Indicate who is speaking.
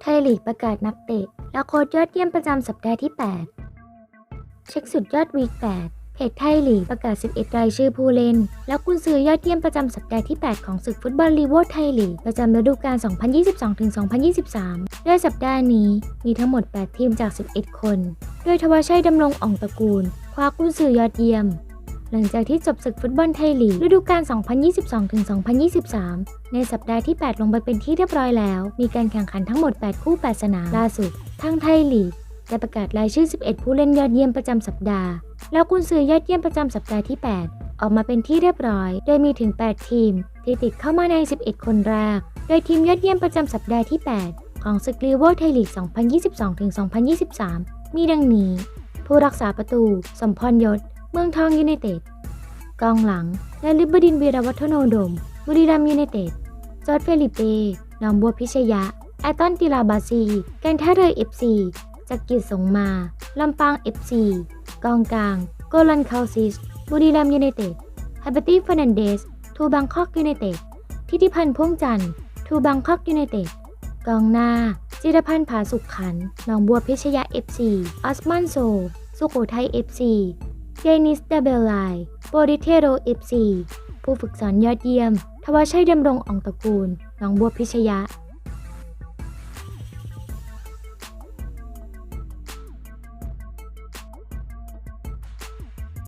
Speaker 1: ไทยลีกประกาศนักเตะ และโค้ชยอดเยี่ยมประจำสัปดาห์ที่ 8 เช็คสุดยอดวีค8เพจไทยลีกประกาศ 11 รายชื่อผู้เล่น และกุนซือยอดเยี่ยมประจำสัปดาห์ที่ 8 ของศึกฟุตบอลลีโวไทยลีกประจำฤดูกาล 2022-2023 ด้วยสัปดาห์นี้มีทั้งหมด 8 ทีมจาก 11 คน โดยทวชชัยดำรงอ่องตระกูล คว้ากุนซือยอดเยี่ยม หลังจากที่จบศึกฟุตบอลไทยลีกฤดูกาล 2022-2023 ในสัปดาห์ที่ 8 ลงไปเป็นที่เรียบร้อยแล้ว มีการแข่งขันทั้งหมด 8 คู่ 8 สนามล่าสุด ทางไทยลีกได้ประกาศรายชื่อ 11 ผู้เล่นยอดเยี่ยมประจำสัปดาห์ แล้วกุนซือยอดเยี่ยมประจำสัปดาห์ที่ 8 ออกมาเป็นที่เรียบร้อย โดยมีถึง 8 ทีม ที่ติดเข้ามาใน 11 คนแรก โดยทีมยอดเยี่ยมประจำสัปดาห์ที่ 8 ของศึกลีโวไทยลีก 2022-2023 มีดังนี้ ผู้รักษาประตู สมพรยศ เมืองทองยูไนเต็ด กองหลัง และลิบบดินวีรวัฒโนดม บุรีรัมยูไนเต็ด จอร์ดเฟลิเป้นองบัวพิชยะ แอตตันติลาบาซี การท่าเรือเอฟซีจักกิจสงมา ลำปางเอฟซีกองกลาง โกลันคาซิส บุรีรัมยูไนเต็ดฮับเบตี้ฟ r นันเดส ทูบังคอกยูไนเต็ด ทิติพันธ์พ่วงจันทร์ ทูบังคอกยูไนเต็ด กองหน้า จิรพันธ์ผาสุขขันนองบัวพิชยะเอฟซีออสมันโซ สุโขทัยเอฟซี เจนิสดเบลไลโปริเทโรเอฟซีผู้ฝึกสอนยอดเยี่ยม ทวชชัยดำรงอ่องตระกูล น้องบัวพิชยะ